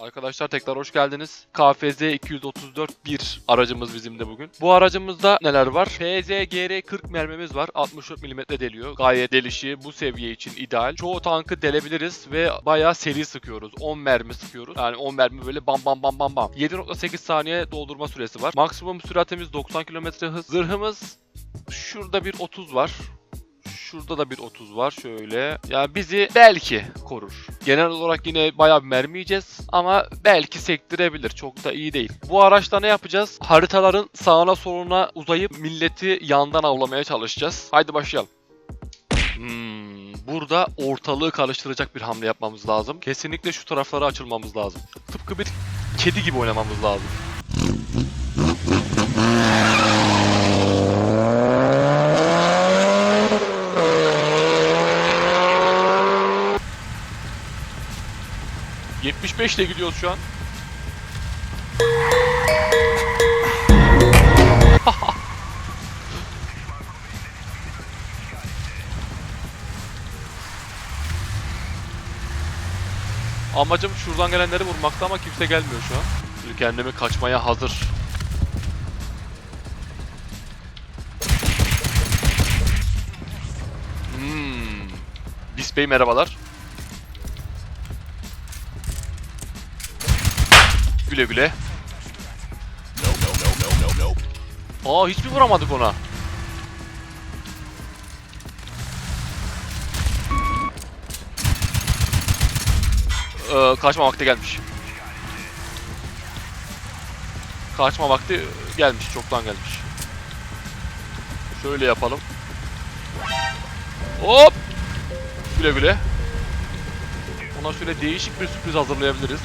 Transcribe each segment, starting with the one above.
Arkadaşlar tekrar hoş geldiniz. KFZ 234 1 aracımız bizim de bugün. Bu aracımızda neler var? PZGR 40 mermimiz var. 64 mm deliyor. Gayet delişi bu seviye için ideal. Çoğu tankı delebiliriz ve bayağı seri sıkıyoruz. 10 mermi sıkıyoruz. Yani 10 mermi böyle bam bam bam bam bam. 7.8 saniye doldurma süresi var. Maksimum süratimiz 90 km hız. Zırhımız şurada bir 30 var. Şurada da bir 30 var şöyle. Yani bizi belki korur. Genel olarak yine bayağı bir mermi ama belki sektirebilir. Çok da iyi değil. Bu araçta ne yapacağız? Haritaların sağına soluna uzayıp milleti yandan avlamaya çalışacağız. Haydi başlayalım. Hmm, burada ortalığı karıştıracak bir hamle yapmamız lazım. Kesinlikle şu taraflara açılmamız lazım. Tıpkı bir kedi gibi oynamamız lazım. ...75 ile gidiyoruz şu an. Amacım şuradan gelenleri vurmakta ama kimse gelmiyor şu an. Şimdi kendimi kaçmaya hazır. Hmm. Bis merhabalar. Güle güle. Aa hiç mi vuramadık ona? Ee, kaçma vakti gelmiş. Kaçma vakti gelmiş, çoktan gelmiş. Şöyle yapalım. Hop! Güle güle. Ona şöyle değişik bir sürpriz hazırlayabiliriz.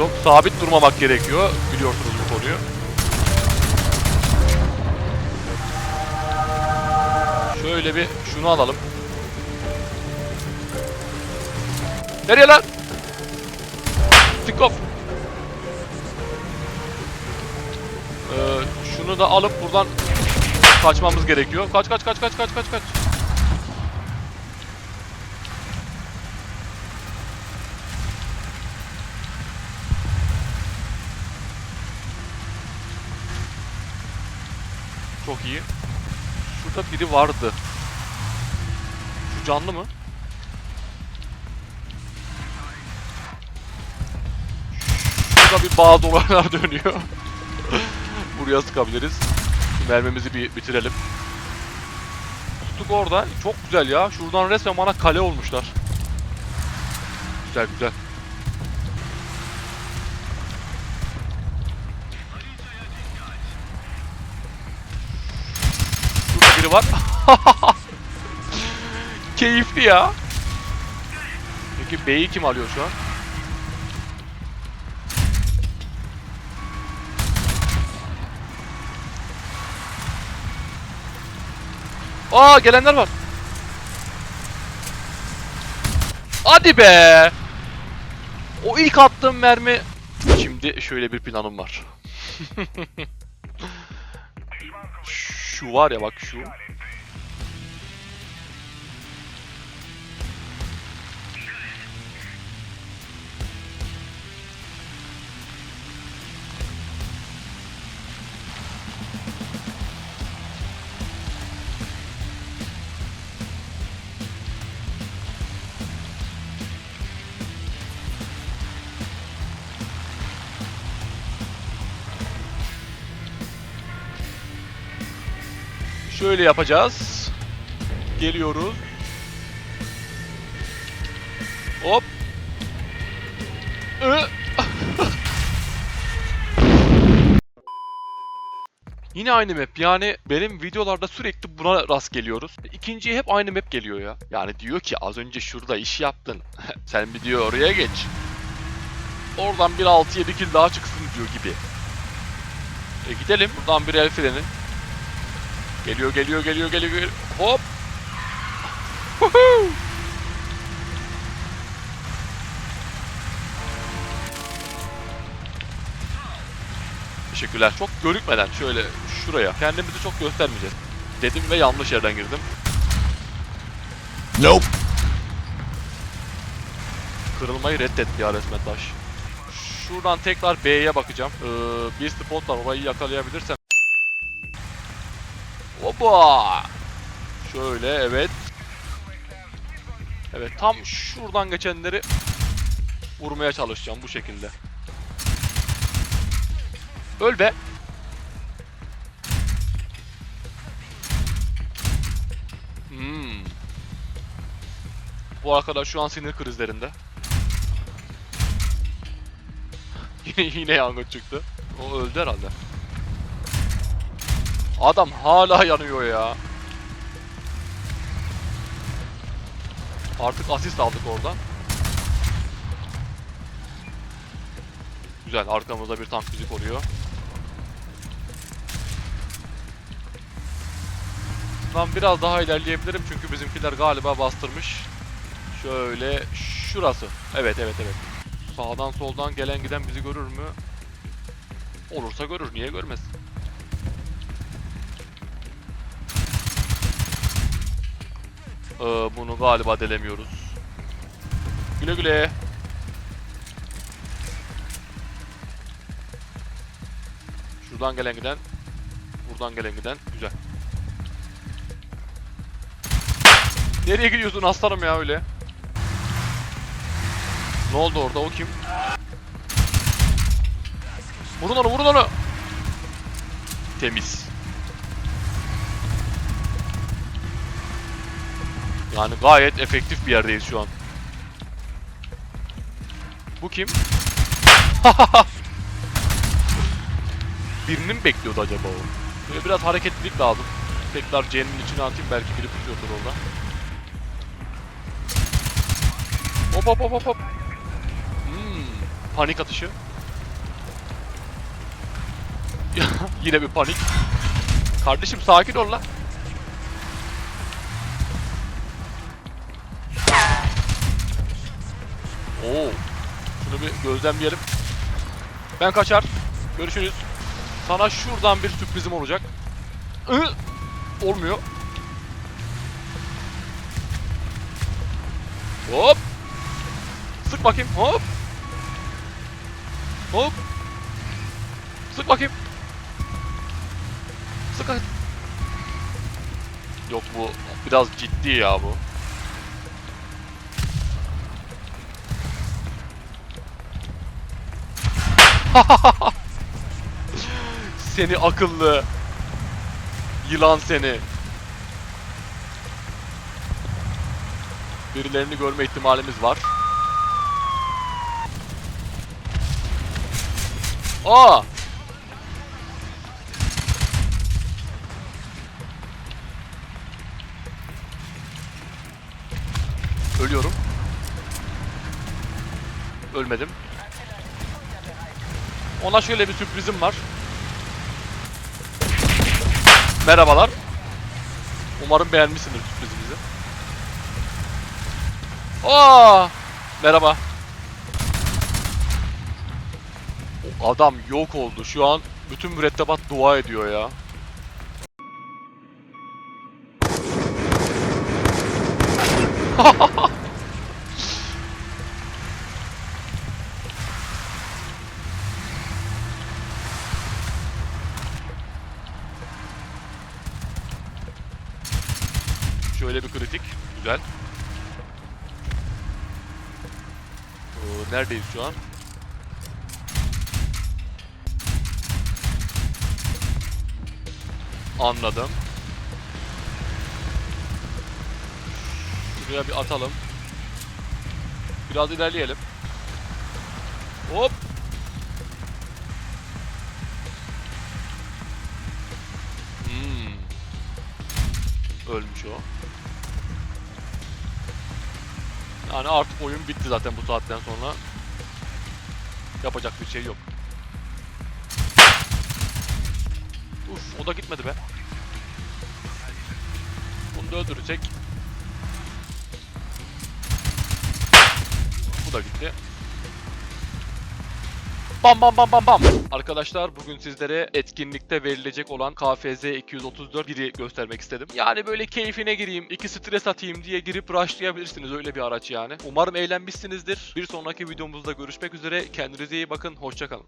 Çok sabit durmamak gerekiyor. Biliyorsunuz bu konuyu. Şöyle bir şunu alalım. Nereye lan? Stick off. Ee, şunu da alıp buradan kaçmamız gerekiyor. Kaç kaç kaç kaç kaç kaç kaç. Çok iyi. Şurada biri vardı. Şu canlı mı? Şurada bir bazı olaylar dönüyor. Buraya sıkabiliriz. Şu mermimizi bir bitirelim. Tuttuk orada. Çok güzel ya. Şuradan resmen bana kale olmuşlar. Güzel güzel. Var. Keyifli ya. Peki B'yi kim alıyor şu an? Aa gelenler var. Hadi be. O ilk attığım mermi. Şimdi şöyle bir planım var. şu var ya bak şu. Şöyle yapacağız. Geliyoruz. Hop. Yine aynı map. Yani benim videolarda sürekli buna rast geliyoruz. İkinciye hep aynı map geliyor ya. Yani diyor ki az önce şurada iş yaptın. Sen bir diyor oraya geç. Oradan bir 6-7 kill daha çıksın diyor gibi. E gidelim. Buradan bir el freni. Geliyor geliyor geliyor geliyor. Hop. Woohoo. Teşekkürler. Çok görükmeden şöyle şuraya. Kendimizi çok göstermeyeceğiz. Dedim ve yanlış yerden girdim. Nope. Kırılmayı reddetti ya resmen taş. Şuradan tekrar B'ye bakacağım. Ee, bir spot var. Orayı yakalayabilirsem Oba! Şöyle evet. Evet tam şuradan geçenleri vurmaya çalışacağım bu şekilde. Öl be. Hmm. Bu arkadaş şu an sinir krizlerinde. yine yine yangın çıktı. O öldü herhalde. Adam hala yanıyor ya. Artık asist aldık oradan. Güzel arkamızda bir tank bizi koruyor. Ben biraz daha ilerleyebilirim çünkü bizimkiler galiba bastırmış. Şöyle şurası. Evet evet evet. Sağdan soldan gelen giden bizi görür mü? Olursa görür. Niye görmez? Ee, bunu galiba delemiyoruz. Güle güle. Şuradan gelen giden. Buradan gelen giden. Güzel. Nereye gidiyorsun aslanım ya öyle? Ne oldu orada? O kim? Vurun onu, vurun onu. Temiz. Yani gayet efektif bir yerdeyiz şu an. Bu kim? Birini mi bekliyordu acaba o? Böyle biraz hareketlilik lazım. Tekrar C'nin içine atayım belki biri tutuyordur orada. Hop hop hop hop hop. Hmm, panik atışı. Yine bir panik. Kardeşim sakin ol lan. Oo. Şunu bir gözlemleyelim. Ben kaçar. Görüşürüz. Sana şuradan bir sürprizim olacak. Iı, Olmuyor. Hop. Sık bakayım. Hop. Hop. Sık bakayım. Sık. Yok bu biraz ciddi ya bu. seni akıllı. Yılan seni. Birilerini görme ihtimalimiz var. Aa! Ölüyorum. Ölmedim. Ona şöyle bir sürprizim var. Merhabalar. Umarım beğenmişsindir sürprizimizi. Aa! Merhaba. O adam yok oldu. Şu an bütün mürettebat dua ediyor ya. Şöyle bir neredeyiz şu an? Anladım. Şuraya bir atalım. Biraz ilerleyelim. Hop. Hmm. Ölmüş o. Yani artık oyun bitti zaten bu saatten sonra. Yapacak bir şey yok. Uf o da gitmedi be. Bunu da öldürecek. Bu da gitti. Bam bam bam bam bam. Arkadaşlar bugün sizlere etkinlikte verilecek olan KFZ 234 biri göstermek istedim. Yani böyle keyfine gireyim, iki stres atayım diye girip rushlayabilirsiniz öyle bir araç yani. Umarım eğlenmişsinizdir. Bir sonraki videomuzda görüşmek üzere. Kendinize iyi bakın. Hoşçakalın.